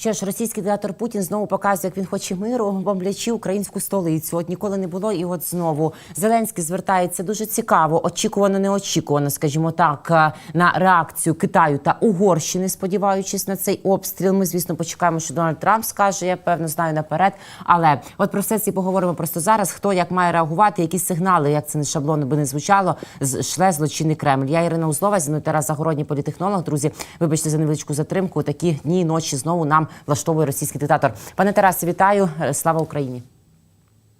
Що ж, російський диктатор Путін знову показує, як він хоче миру, бомблячи українську столицю. От ніколи не було, і от знову Зеленський звертається дуже цікаво, очікувано, неочікувано, скажімо так, е, на реакцію Китаю та Угорщини, сподіваючись на цей обстріл. Ми, звісно, почекаємо, що Дональд Трамп скаже. Я певно знаю наперед. Але от про все це поговоримо просто зараз. Хто як має реагувати, які сигнали, як це не шаблонно би не звучало, шле злочинний Кремль. Я Ірина Узлова, зі мною Тарас Загородній, політехнолог. Друзі, вибачте за невеличку затримку. Такі дні і ночі знову нам влаштовує російський диктатор. Пане Тарасе, вітаю! Е, Слава Україні!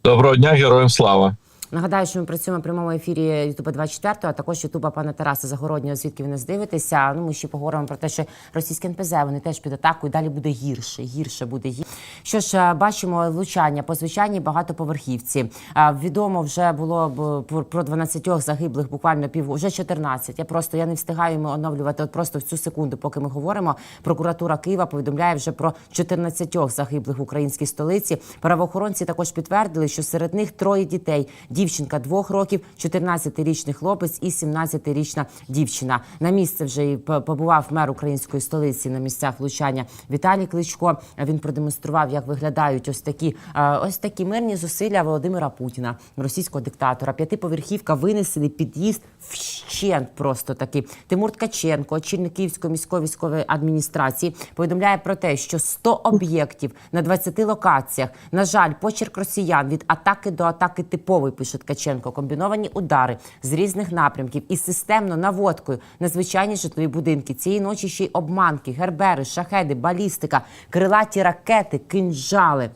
Доброго дня, героям слава. Нагадаю, що ми працюємо в прямому ефірі Ютуба 24, а також Ютуба пана Тараса Загороднього, звідки ви нас дивитеся. Ну, ми ще поговоримо про те, що російські НПЗ вони теж під атакою. Далі буде гірше, гірше буде гірше. Що ж, е, бачимо влучання по звичайній багатоповерхівці. Е, Відомо вже було б про 12 загиблих, буквально пів вже 14. Я просто я не встигаю ми оновлювати. От просто в цю секунду, поки ми говоримо. Прокуратура Києва повідомляє вже про 14 загиблих в українській столиці. Правоохоронці також підтвердили, що серед них троє дітей: дівчинка двох років, 14-річний хлопець і 17-річна дівчина. На місце вже і побував мер української столиці на місцях влучання Віталій Кличко. Він продемонстрував, як виглядають ось такі е, ось такі мирні зусилля Володимира Путіна, російського диктатора. П'ятиповерхівка винесений під'їзд вщент просто таки. Тимур Ткаченко, очільник Київської міської військової адміністрації, повідомляє про те, що 100 об'єктів на 20 локаціях. На жаль, почерк росіян від атаки до атаки типовий, пише Ткаченко. Комбіновані удари з різних напрямків і системно наводкою на звичайні житлові будинки. Цієї ночі ще й обманки, гербери, шахеди, балістика, крилаті ракети, кинжали.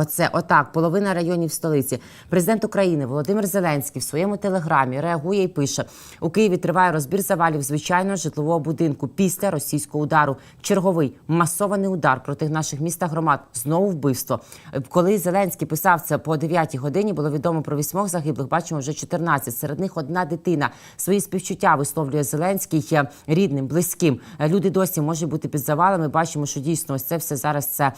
Оце отак, половина районів столиці. Президент України Володимир Зеленський в своєму телеграмі реагує і пише: у Києві триває розбір завалів звичайного житлового будинку після російського удару. Черговий масований удар проти наших міст та громад. Знову вбивство. Коли Зеленський писав це по 9 годині, було відомо про вісьмох загиблих. Бачимо вже 14. Серед них одна дитина. Свої співчуття висловлює Зеленський рідним, близьким. Люди досі можуть бути під завалами. Бачимо, що дійсно ось це все зараз це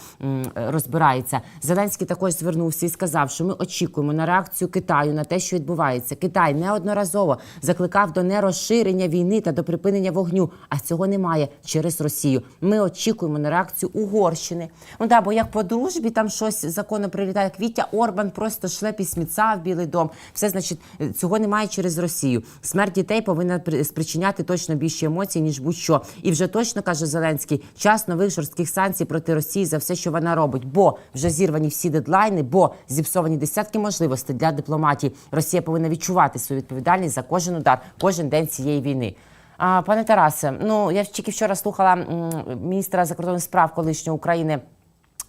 розбирається. Зеленський також звернувся і сказав, що ми очікуємо на реакцію Китаю на те, що відбувається. Китай неодноразово закликав до нерозширення війни та до припинення вогню. А цього немає через Росію. Ми очікуємо на реакцію Угорщини. Ну да, бо як по дружбі там щось законно прилітає. Квітя Орбан просто шле письміця в Білий дом. Все значить, цього немає через Росію. Смерть дітей повинна при- спричиняти точно більше емоцій, ніж будь-що. І вже точно каже Зеленський, час нових жорстких санкцій проти Росії за все, що вона робить. Бо вже зірвані всі дедлайни, бо зіпсовані десятки можливостей для дипломатії. Росія повинна відчувати свою відповідальність за кожен удар, кожен день цієї війни. А, пане Тарасе, ну я тільки вчора слухала міністра закордонних справ колишньої України.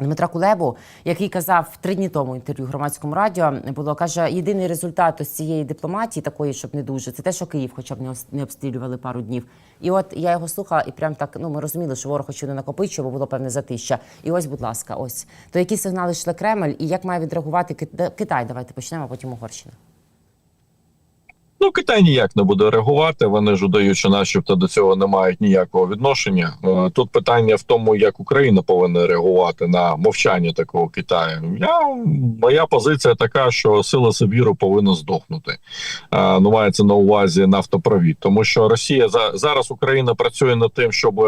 Дмитра Кулебу, який казав три дні тому інтерв'ю громадському радіо, було каже: єдиний результат ось цієї дипломатії, такої, щоб не дуже, це те, що Київ, хоча б не обстрілювали пару днів. І от я його слухала, і прям так ну ми розуміли, що ворог не накопичує, бо було певне затища. І ось, будь ласка, ось то які сигнали йшли Кремль, і як має відреагувати Китай? Давайте почнемо, а потім Угорщина. Ну, Китай ніяк не буде реагувати. Вони ж удають, що начебто до цього не мають ніякого відношення. Е, Тут питання в тому, як Україна повинна реагувати на мовчання такого Китаю. Я моя позиція така, що сила Сибіру повинна здохнути. Е, Ну, мається на увазі нафтопровід, тому що Росія за зараз Україна працює над тим, щоб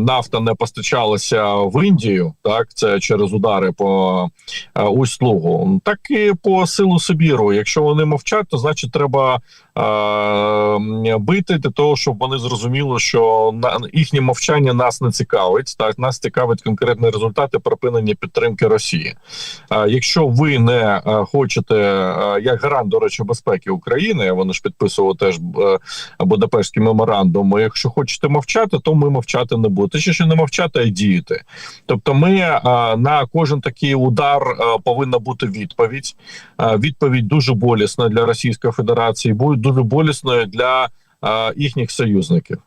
нафта не постачалася в Індію. Так, це через удари по е, услугу, так і по силу Сибіру. Якщо вони мовчать, то значить треба бити для того, щоб вони зрозуміли, що на їхнє мовчання нас не цікавить. Так нас цікавить конкретні результати припинення підтримки Росії. Е, якщо ви не е, хочете, е, як гарант до речі, безпеки України, вони ж підписували теж е, Будапештський меморандум. Якщо хочете мовчати, то ми мовчати не будемо. Точніше, не мовчати, а й діяти. Тобто, ми е, на кожен такий удар е, повинна бути відповідь. Е, Відповідь дуже болісна для Російської Федерації, буде дуже болісною для е, їхніх союзників.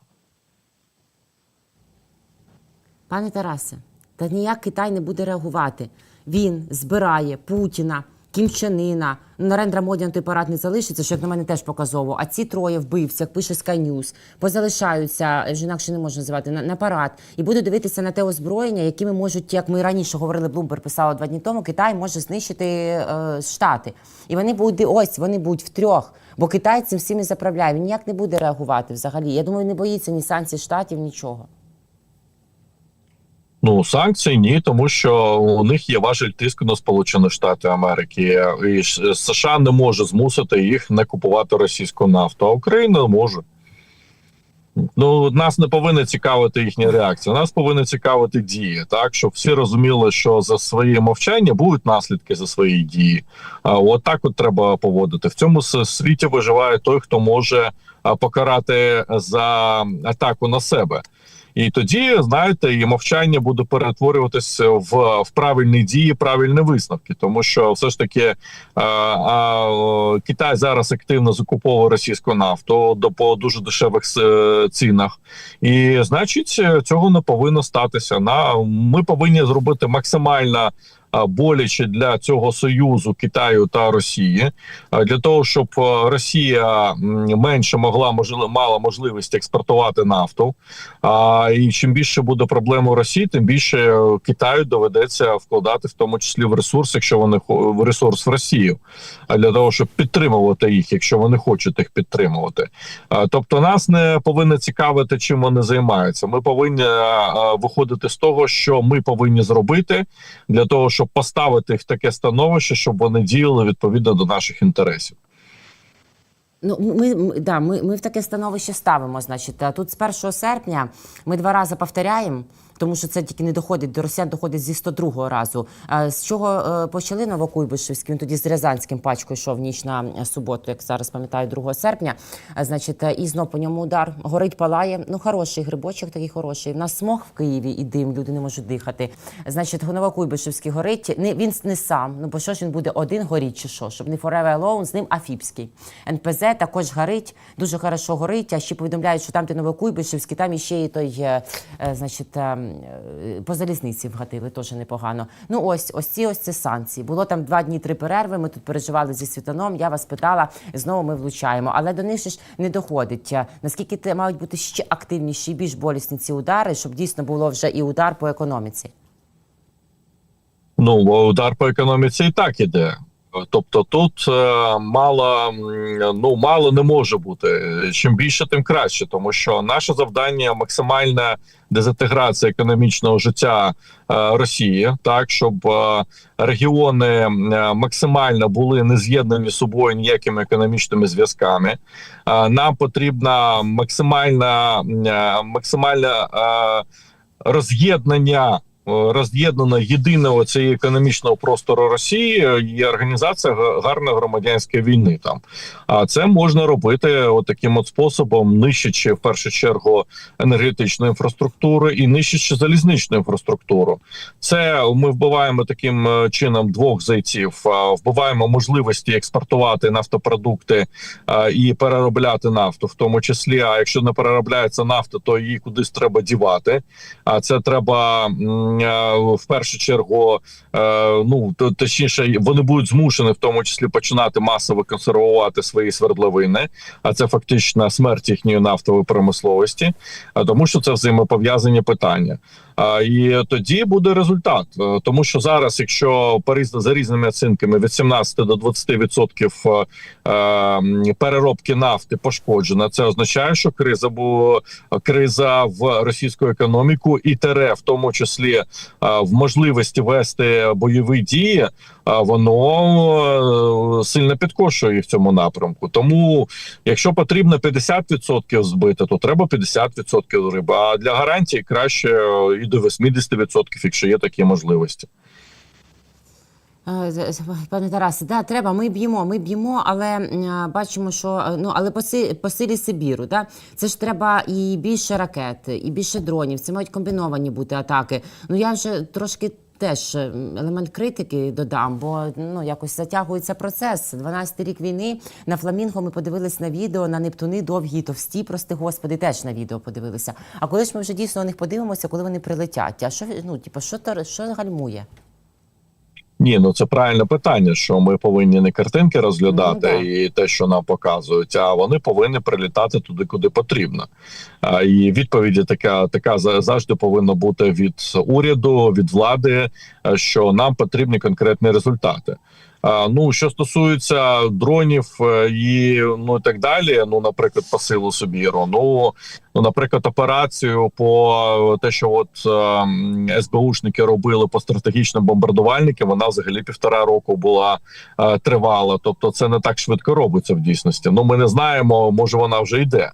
Пане Тарасе, та ніяк Китай не буде реагувати. Він збирає Путіна, Кімчанина. Нарендра Моді антипарад не залишиться, що як на мене теж показово. А ці троє вбивців, як пише Sky News, позалишаються, вже інакше не можна називати, на, на парад. І будуть дивитися на те озброєння, якими можуть, як ми раніше говорили, Блумберг писала два дні тому, Китай може знищити е, Штати. І вони будуть, ось, вони будуть втрьох. Бо Китай цим всім і заправляє. Він ніяк не буде реагувати взагалі. Я думаю, не боїться ні санкцій Штатів, нічого. Ну, санкції ні, тому що у них є важель тиску на Сполучені Штати Америки, і США не може змусити їх не купувати російську нафту, а Україна може. Ну, нас не повинна цікавити їхня реакція. Нас повинна цікавити дії, так щоб всі розуміли, що за своє мовчання будуть наслідки за свої дії. А от так от треба поводити. В цьому світі виживає той, хто може покарати за атаку на себе. І тоді, знаєте, і мовчання буде перетворюватися в, в правильні дії, правильні висновки, тому що все ж таки а, а, Китай зараз активно закуповує російську нафту до по дуже дешевих е, цінах, і значить, е, цього не повинно статися. На ми повинні зробити максимально. Боляче для цього союзу Китаю та Росії для того, щоб е, Росія менше могла мала можливість експортувати нафту. А і чим більше буде проблем у Росії, тим більше е, Китаю доведеться вкладати, в тому числі в ресурс, якщо вони в ресурс в Росію, а для того, щоб підтримувати їх, якщо вони хочуть їх підтримувати. Тобто, нас не повинно цікавити, чим вони займаються. Ми повинні виходити з того, що ми повинні зробити для того, щоб поставити їх в таке становище, щоб вони діяли відповідно до наших інтересів. Ну, ми, да, ми, ми в таке становище ставимо. Значить, А тут з 1 серпня ми два рази повторяємо, тому що це тільки не доходить до росіян, доходить зі 102-го разу. З чого е, почали Новокуйбишевський? Він тоді з Рязанським пачкою йшов ніч на е, суботу, як зараз пам'ятаю, 2 серпня. А, значить, е, і знов по ньому удар. Горить, палає. Ну, хороший грибочок такий хороший. В нас смог в Києві і дим, люди не можуть дихати. Значить, Новокуйбишевський горить. Не, він не сам. Ну, бо що ж він буде один горіть чи що? Щоб не Forever Alone, з ним Афіпський. НПЗ також горить, дуже хорошо горить. А ще повідомляють, що там, де Новокуйбишевський, там іще і той, е, е, значить, е, е, по залізниці вгатили, теж непогано. Ну ось, ось ці ось ці санкції. Було там два дні, три перерви. Ми тут переживали зі світаном. Я вас питала, знову ми влучаємо. Але до них ж не доходить. Е, Наскільки те мають бути ще активніші, більш болісні ці удари, щоб дійсно було вже і удар по економіці. Ну, удар по економіці і так іде. Тобто тут е, мало ну мало не може бути. Чим більше, тим краще, тому що наше завдання максимальна дезінтеграція економічного життя е, Росії, так щоб е, регіони максимально були не з'єднані з собою ніякими економічними зв'язками. Нам потрібна максимальна максимальна роз'єднання. Е, Роз'єднано єдиного цієї економічного простору Росії е, є організація га- гарної громадянської війни. Там а це можна робити от таким от способом, нищачи в першу чергу енергетичну інфраструктуру і нищачи залізничну інфраструктуру. Це ми вбиваємо таким е, чином двох зайців. Вбиваємо можливості експортувати нафтопродукти і переробляти нафту, в тому числі. А якщо не переробляється нафта, то її кудись треба дівати. А це треба в першу чергу. е, Ну точніше, вони будуть змушені в тому числі починати масово консервувати свої свердловини. А це фактично смерть їхньої нафтової промисловості, а тому що це взаємопов'язані питання. І тоді буде результат, Е, тому що зараз, якщо за різними оцінками від 17 до 20 відсотків е, переробки нафти пошкоджена, це означає, що криза була криза в російську економіку і тере, в тому числі в можливості вести бойові дії. Воно е, сильно підкошує в цьому напрямку. Тому, якщо потрібно 50% збити, то треба 50% риби. А для гарантії краще е, і до 80%, якщо є такі можливості. Е, Пане Тарасе, да, треба. Ми б'ємо, ми б'ємо, але бачимо, що е, ну але по силі, по силі Сибіру, да це ж треба і більше ракет, і більше дронів. Це мають комбіновані бути атаки. Ну я вже трошки. Теж е, елемент критики додам, бо ну якось затягується процес. 12-й рік війни на фламінго. Ми подивились на відео на Нептуни довгі, товсті, прости господи, теж на відео подивилися. А коли ж ми вже дійсно на них подивимося, коли вони прилетять? А що ну, типу, що що гальмує? Ні, ну це правильне питання, що ми повинні не картинки розглядати Ну, і те, що нам показують, а вони повинні прилітати туди, куди потрібно. А, і відповіді така така за- завжди повинна бути від уряду, від влади, е, що нам потрібні конкретні результати. Ну що стосується дронів е, і ну і так далі. Ну, наприклад, по силу Собіру. Ну ну, наприклад, операцію по те, що от е, СБУшники робили по стратегічним бомбардувальникам, вона взагалі півтора року була е, тривала. Тобто, це не так швидко робиться в дійсності. Ну ми не знаємо, може вона вже йде.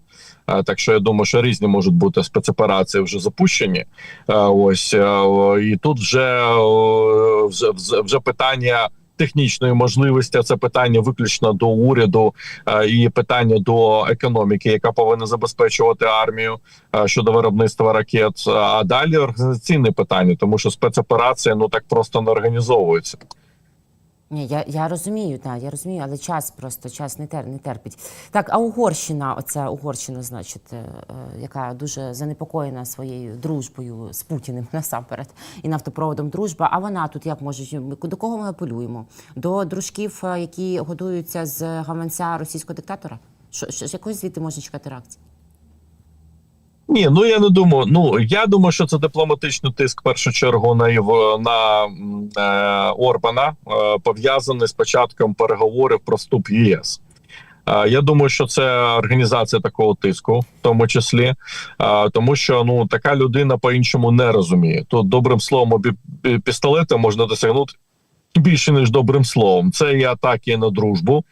Е, Так що я думаю, що різні можуть бути спецоперації вже запущені. Е, Ось е, і тут вже вже- вже питання. Технічної можливості це питання виключно до уряду е, і питання до економіки, яка повинна забезпечувати армію е, щодо виробництва ракет. А далі організаційне питання, тому що спецоперація ну так просто не організовується. Ні, я, я розумію, так, я розумію, але час просто час не, тер, не терпить. Так, а Угорщина, оця Угорщина, значить, е, е, яка дуже занепокоєна своєю дружбою з Путіним насамперед і нафтопроводом дружба. А вона тут як може до кого ми апелюємо? До дружків, е, які годуються з гаманця російського диктатора? Що, що з якої звідти можна чекати реакції? Ні, ну я не думаю. Ну я думаю, що це дипломатичний тиск в першу чергу на на е, Орбана, е, пов'язаний з початком переговорів про вступ в ЄС. Е, Я думаю, що це організація такого тиску, в тому числі, е, тому що ну така людина по-іншому не розуміє. Тут добрим словом обі- пі- пістолета можна досягнути більше ніж добрим словом. Це і атаки на дружбу,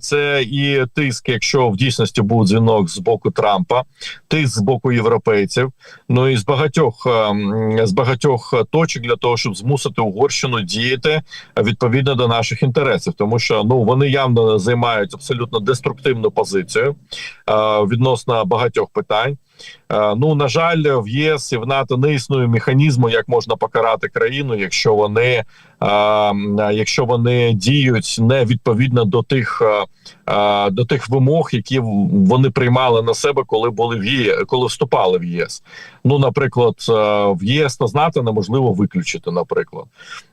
це і тиск, якщо в дійсності був дзвінок з боку Трампа, тиск з боку європейців. Ну і з багатьох з багатьох точок для того, щоб змусити Угорщину діяти відповідно до наших інтересів, тому що ну вони явно займають абсолютно деструктивну позицію відносно багатьох питань. Е, Ну на жаль, в ЄС і в НАТО не існує механізму, як можна покарати країну, якщо вони е, якщо вони діють не відповідно до тих е, до тих вимог, які вони приймали на себе, коли були в ЄС, коли вступали в ЄС. Ну, наприклад, в ЄС та з НАТО неможливо виключити. Наприклад,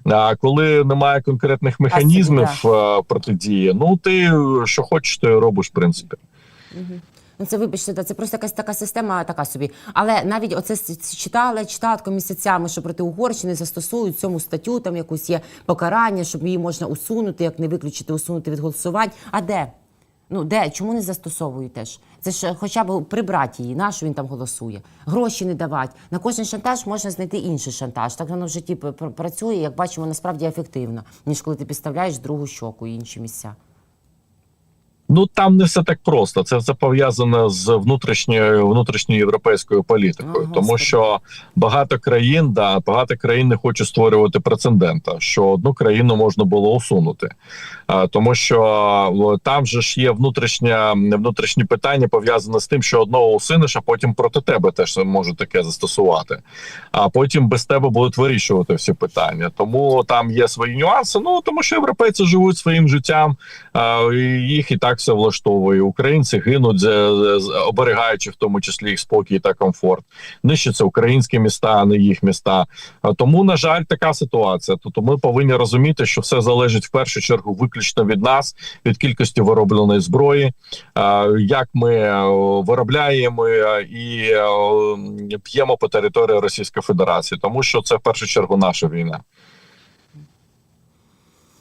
а коли немає конкретних механізмів протидії, ну ти що хочеш, то робиш в принципі. Ну, це вибачте, да, це просто якась така система, така собі. Але навіть оце читали, читатко місяцями, що проти Угорщини застосують цьому статтю, там якусь є покарання, щоб її можна усунути, як не виключити, усунути від голосувань. А де? Ну де? Чому не застосовують теж? Це ж хоча б прибрати її, на що він там голосує? Гроші не давати. На кожен шантаж можна знайти інший шантаж. Так воно в житті пр- працює, як бачимо, насправді ефективно, ніж коли ти підставляєш другу щоку і інші місця. Ну там не все так просто. Це все пов'язано з внутрішньою внутрішньою європейською політикою, О, тому що багато країн, да багато країн не хочуть створювати прецедента, що одну країну можна було усунути, а, тому що там же ж є внутрішня внутрішні питання пов'язані з тим, що одного усинеш, а потім проти тебе теж можуть таке застосувати. А потім без тебе будуть вирішувати всі питання. Тому там є свої нюанси. Ну тому що європейці живуть своїм життям. А, їх і так все влаштовує. Українці гинуть, оберігаючи в тому числі їх спокій та комфорт. Нищаться українські міста, а не їх міста. Тому, на жаль, така ситуація. Тобто, ми повинні розуміти, що все залежить в першу чергу виключно від нас, від кількості виробленої зброї, як ми е, виробляємо е, і е, п'ємо по території Російської Федерації, тому що це в першу чергу наша війна.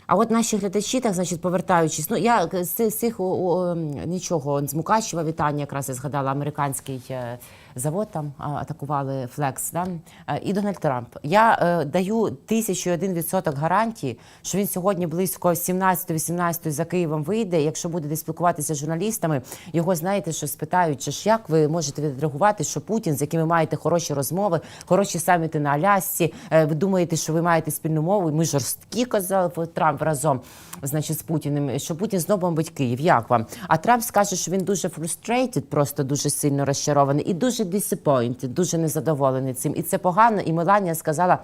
А от наші глядачі, так значить, повертаючись, ну я з цих- о, нічого з Мукачева вітання, якраз я згадала американський е, завод. Там атакували Флекс. Да? Е, І Дональд Трамп. Я е, даю тисячу один відсоток гарантії, що він сьогодні близько 17-18 за Києвом вийде. Якщо буде десь спілкуватися з журналістами, його знаєте, що спитають, чи ж як ви можете відреагувати, що Путін, з яким ви маєте хороші розмови, хороші саміти на Алясці. е, Ви думаєте, що ви маєте спільну мову? Ми жорсткі казав Трамп разом, значить, з Путіним, що Путін знову бомбить Київ. Як вам? А Трамп скаже, що він дуже frustrated, просто дуже сильно розчарований і дуже disappointed, дуже незадоволений цим. І це погано. І Меланія сказала.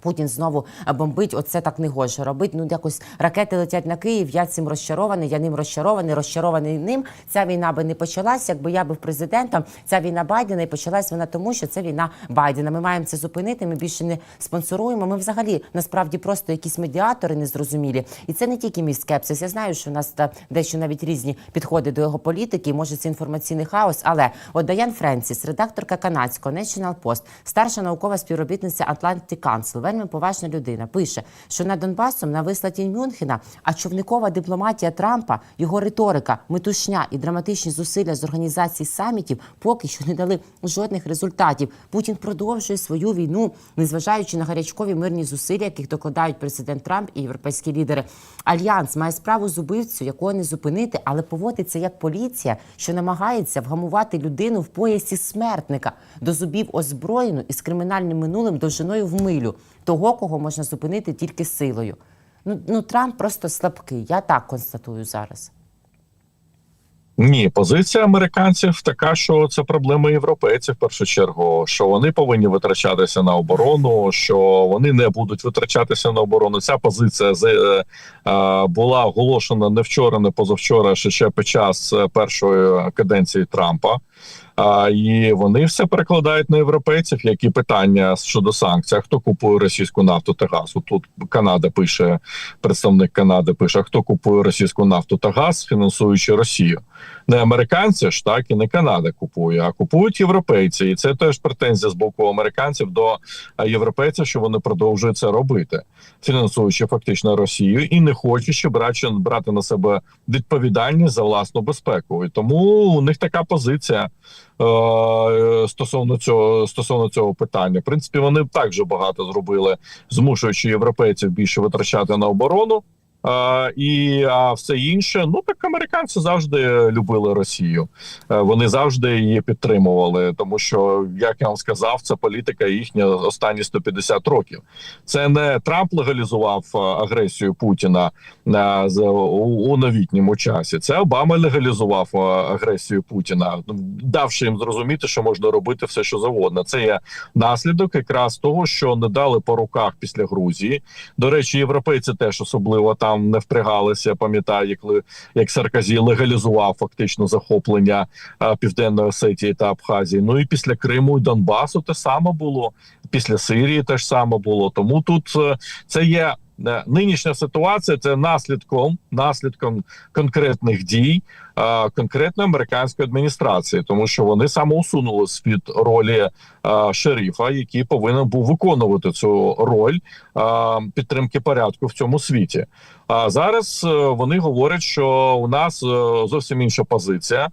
Путін знову е, бомбить, оце так не гоже робить. Ну якось ракети летять на Київ. Я цим розчарований. Я ним розчарований, розчарований ним. Ця війна би не почалась, якби я був президентом. Ця війна Байдена і почалась вона тому, що це війна Байдена. Ми маємо це зупинити. Ми більше не спонсоруємо. Ми взагалі насправді просто якісь медіатори незрозумілі. І це не тільки мій скепсис. Я знаю, що у нас та дещо навіть різні підходи до його політики. Може, це інформаційний хаос. Але от Даян Френсіс, редакторка канадського National Post, старша наукова співробітниця Atlantic Council, вельми поважна людина, пише, що над Донбасом на вислаті Мюнхена, а човникова дипломатія Трампа, його риторика, метушня і драматичні зусилля з організації самітів поки що не дали жодних результатів. Путін продовжує свою війну, незважаючи на гарячкові мирні зусилля, яких докладають президент Трамп і європейські лідери. Альянс має справу з убивцю, якого не зупинити, але поводиться як поліція, що намагається вгамувати людину в поясі смертника до зубів озброєну і з кримінальним минулим довжиною в милю, того, кого можна зупинити тільки силою. Ну, ну Трамп просто слабкий. Я так констатую зараз. Ні, позиція американців така, що це проблема європейців в першу чергу. Що вони повинні витрачатися на оборону, що вони не будуть витрачатися на оборону. Ця позиція з- е, е, була оголошена не вчора, не позавчора, ще під час е, першої каденції Трампа. А, і вони все перекладають на європейців. Які питання щодо санкцій? Хто купує російську нафту та газ? Тут Канада пише, представник Канади пише: хто купує російську нафту та газ, фінансуючи Росію? Не американці ж так і не Канада купує, а купують європейці, і це теж претензія з боку американців до європейців, що вони продовжують це робити, фінансуючи фактично Росію і не хочучи брати, брати на себе відповідальність за власну безпеку. І тому у них така позиція стосовно цього стосовно цього питання. В принципі, вони також багато зробили, змушуючи європейців більше витрачати на оборону. А, і а все інше, ну так американці завжди любили Росію. Е, Вони завжди її підтримували, тому що, як я вам сказав, це політика їхня останні 150 років. Це не Трамп легалізував е, агресію Путіна з- у, у новітньому часі. Це Обама легалізував агресію Путіна, давши їм зрозуміти, що можна робити все, що завгодно. Це є наслідок якраз того, що не дали по руках після Грузії. До речі, європейці теж особливо там не впрягалися. Пам'ятаю, як, як Сарказі легалізував фактично захоплення е, Південної Осетії та Абхазії. Ну і після Криму і Донбасу те саме було. Після Сирії теж саме було. Тому тут е, це є. Е, Нинішня ситуація це наслідком наслідком конкретних дій е, конкретної американської адміністрації, тому що вони самоусунули з ролі е, шерифа, який повинен був виконувати цю роль підтримки порядку в цьому світі. А зараз вони говорять, що у нас зовсім інша позиція.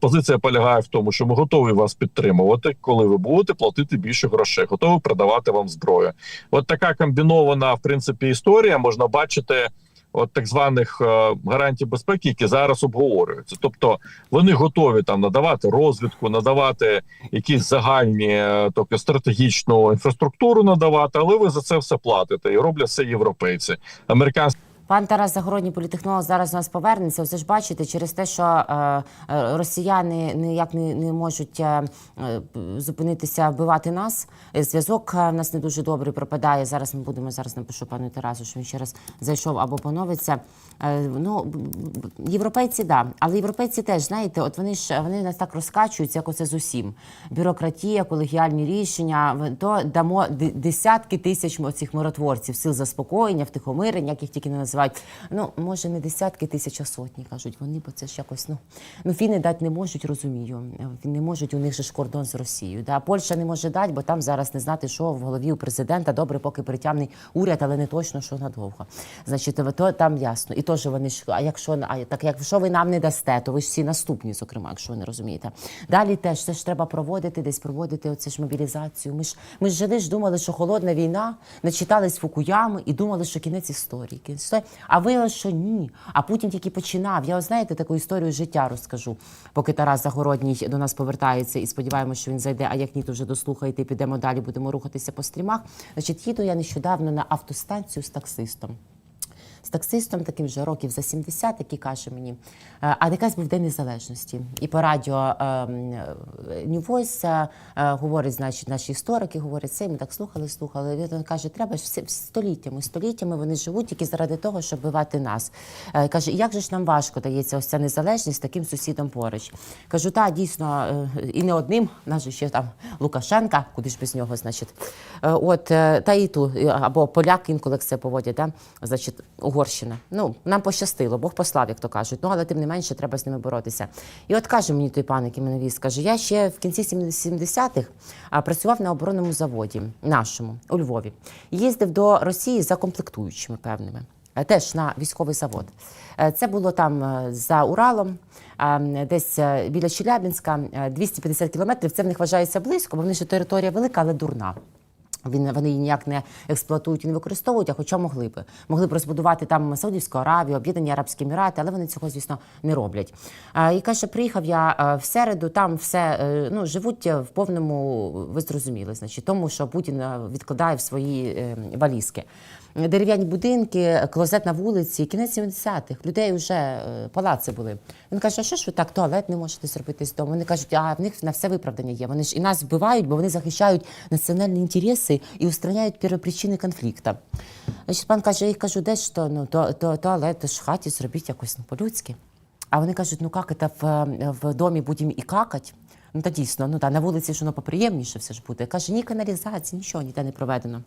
Позиція полягає в тому, що ми готові вас підтримувати, коли ви будете платити більше грошей, готові продавати вам зброю. От така комбінована в принципі історія можна бачити. От так званих е, гарантій безпеки, які зараз обговорюються, тобто вони готові там надавати розвідку, надавати якісь загальні, е, тобто стратегічну інфраструктуру надавати, але ви за це все платите і роблять це європейці. Американські Пан Тарас Загородній політехнолог зараз у нас повернеться. Оце ж бачите, через те, що е, е, росіяни ніяк не, можуть е, зупинитися вбивати нас. Зв'язок в нас не дуже добрий пропадає. Зараз ми будемо зараз напишу пану Тарасу, що він ще раз зайшов або поновиться. Ну європейці, да, але європейці теж знаєте, от вони ж вони нас так розкачують, як оце з усім. Бюрократія, колегіальні рішення. То дамо десятки тисяч цих миротворців, сил заспокоєння, втихомирення, їх тільки не називають. Ну може не десятки тисяч, а сотні кажуть вони, бо це ж якось ну ну фіни дати не можуть, розумію. Не можуть у них же ж кордон з Росією. Да? Польща не може дати, бо там зараз не знати, що в голові у президента добре, поки притямний уряд, але не точно, що надовго. Значить, то там ясно. І теж вони ж, а якщо а так, якщо ви нам не дасте, то ви ж всі наступні, зокрема, якщо ви не розумієте. Далі теж це ж треба проводити, десь проводити оце ж мобілізацію. Ми ж ми ж жили ж думали, що холодна війна, начитались Фукуями і думали, що кінець історії. Кінець історії. А виявилось, що ні. А Путін тільки починав. Я знаєте, таку історію життя розкажу, поки Тарас Загородній до нас повертається і сподіваємося, що він зайде. А як ні, то вже дослухаєте, підемо далі, будемо рухатися по стрімах. Значить, їду я нещодавно на автостанцію з таксистом. З таксистом таким же років за 70, який каже мені, е, а якась був День Незалежності. І по радіо е, е, New Voice е, говорить, значить, наші історики говорять це, ми так слухали, слухали. Він каже, треба ж століттями, століттями вони живуть тільки заради того, щоб вбивати нас. Е, Каже, як же ж нам важко дається ось ця незалежність таким сусідом поруч. Кажу, так, дійсно, і не одним, нас ще там Лукашенка, куди ж без нього, значить. От, та і ту, або поляк інколи це поводять, да? значить, Угорщина. Ну нам пощастило, Бог послав, як то кажуть. Ну але тим не менше треба з ними боротися. І от каже мені той пан, який мене віз, каже: я ще в кінці 70-х а, працював на оборонному заводі нашому у Львові. Їздив до Росії за комплектуючими певними. е, Теж на військовий завод. Е, Це було там е, за Уралом, десь біля Челябінська, е, 250 кілометрів. Це в них вважається близько, бо в них ще територія велика, але дурна. Він вони ніяк не експлуатують і не використовують, а хоча могли б. Могли б розбудувати там Саудівську Аравію, Об'єднані Арабські Емірати, але вони цього, звісно, не роблять. І каже, приїхав я в середу, там все е, ну, живуть в повному, ви зрозуміли, значить, тому що Путін е, відкладає в свої е, валізки. Дерев'яні будинки, клозет на вулиці, кінець 70-х, людей вже е, палаци були. Він каже, а що ж ви так, туалет не можете зробити з дому? Вони кажуть, а в них на все виправдання є. Вони ж і нас вбивають, бо вони захищають національні інтереси і устраняють первопричини конфлікту. Значить, пан каже, я їх кажу, де ж то, ну, то, то, туалет ж в хаті зробіть якось ну, по-людськи. А вони кажуть, ну як це в, в домі будемо і какать? Ну та дійсно, ну та на вулиці ж воно поприємніше все ж буде. Каже, ні каналізації, нічого ніде не проведено.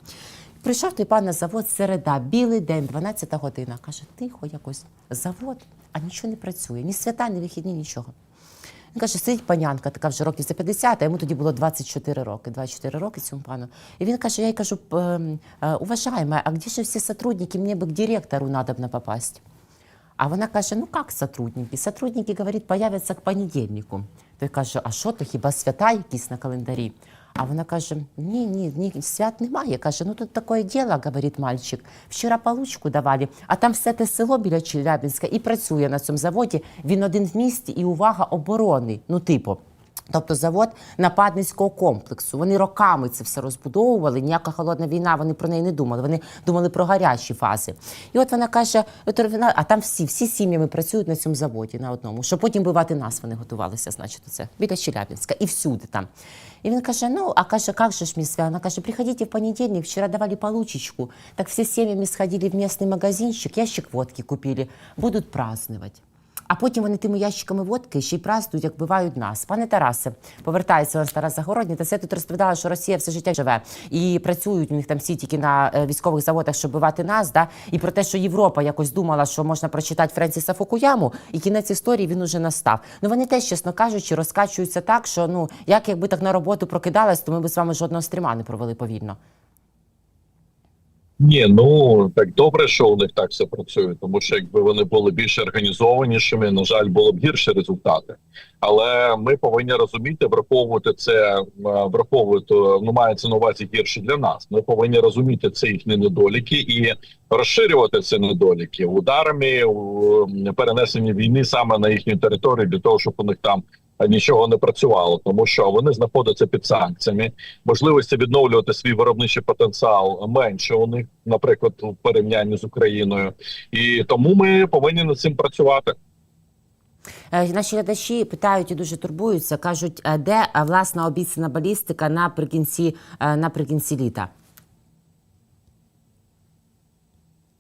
Прийшов той пан на завод середа, білий день, 12 година. Каже, тихо якось завод, а нічого не працює, ні свята, ні вихідні, нічого. Він каже, сидить панянка, така вже років за 50, а йому тоді було 24 роки. 24 роки цьому пану. І він каже: я їй кажу, «Ем, е, а где же всі сотрудники? Мені би к директору надо попасть. А вона каже: ну як сотрудники? Сотрудники, говорить, появляться к понедільнику. Той каже, а що то хіба свята якісь на календарі? А вона каже: ні, ні, ні, свят немає. Каже, ну тут таке діло, говорить мальчик. Вчора получку давали, а там все те село біля Челябінська і працює на цьому заводі. Він один в місті і увага оборони. Ну, типу. Тобто завод нападницького комплексу. Вони роками це все розбудовували. Ніяка холодна війна, вони про неї не думали. Вони думали про гарячі фази. І от вона каже: а там всі, всі сім'ями працюють на цьому заводі на одному. Щоб потім бивати нас вони готувалися, значить, це біля Челябінська і всюди там. І він каже: ну, а каже, як же ж свя? Вона каже, приходите в понедельник, вчора давали получечку. Так всі сім'ями сходили в місний магазинчик, ящик водки купили, будуть праздновать. А потім вони тими ящиками водки ще й празднують, як бивають нас. Пане Тарасе, повертається нас Тарас Загородній. Та це тут розповідала, що Росія все життя живе і працюють у них там всі тільки на е, військових заводах, щоб бивати нас. Да? І про те, що Європа якось думала, що можна прочитати Френсіса Фукуяму, і кінець історії він уже настав. Ну вони теж, чесно кажучи, розкачуються так, що ну як якби так на роботу прокидалась, то ми б з вами жодного стріма не провели повільно. Ні, ну так добре, що у них так все працює, тому що якби вони були більш організованішими, на жаль, було б гірші результати. Але ми повинні розуміти, враховувати це, е, враховувати ну мається на увазі гірше для нас. Ми повинні розуміти це їхні недоліки і розширювати ці недоліки ударами у перенесенні війни саме на їхню територію для того, щоб у них там нічого не працювало, тому що вони знаходяться під санкціями. Можливості відновлювати свій виробничий потенціал менше у них, наприклад, у порівнянні з Україною, і тому ми повинні над цим працювати. Е, Наші глядачі питають і дуже турбуються. кажуть, е, де е, власна обіцяна балістика наприкінці наприкінці літа?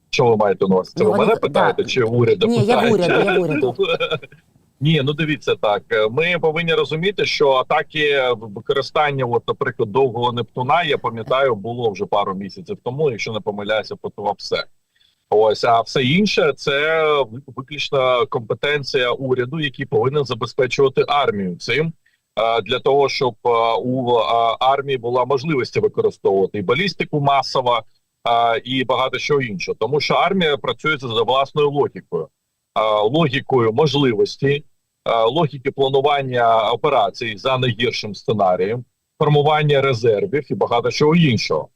Що ви маєте на увазі? Це Ну, ви мене питаєте, да. чи уряду Ні, я в уряду, я в уряду. Ні, ну дивіться так. е, Ми повинні розуміти, що атаки використання, от, наприклад, довгого Нептуна, я пам'ятаю, було вже пару місяців тому, якщо не помиляюся, по все. Ось, а все інше це виключно компетенція уряду, який повинен забезпечувати армію цим е, для того, щоб е, у е, армії була можливість використовувати і балістику масово, е, і багато чого іншого. Тому що армія працює за власною логікою, Е, логікою можливості, е, логіки планування операцій за найгіршим сценарієм, формування резервів і багато чого іншого.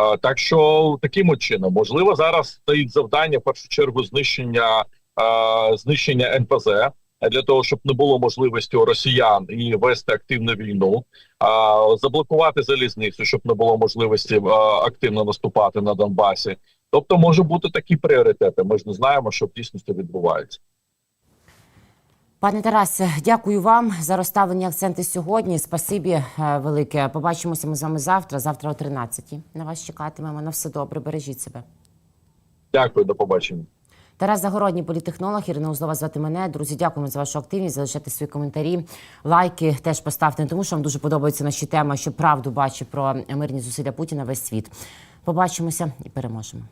Е, Так що таким чином можливо зараз стоїть завдання в першу чергу знищення е, знищення НПЗ для того, щоб не було можливості у росіян і вести активну війну, заблокувати залізницю, щоб не було можливості е, активно наступати на Донбасі. Тобто може бути такі пріоритети. Ми ж не знаємо, що в дійсності відбувається. Пане Тарасе, дякую вам за розставлені акценти сьогодні. Спасибі е, велике. Побачимося ми з вами завтра. Завтра о 13 На вас чекатимемо. На все добре. Бережіть себе. Дякую, до побачення. Тарас Загородній, політехнолог, Ірина Узлова звати мене. Друзі, дякуємо за вашу активність. Залишайте свої коментарі, лайки теж поставте, тому що вам дуже подобаються наші теми, що правду бачить про мирні зусилля Путіна весь світ. Побачимося і переможемо.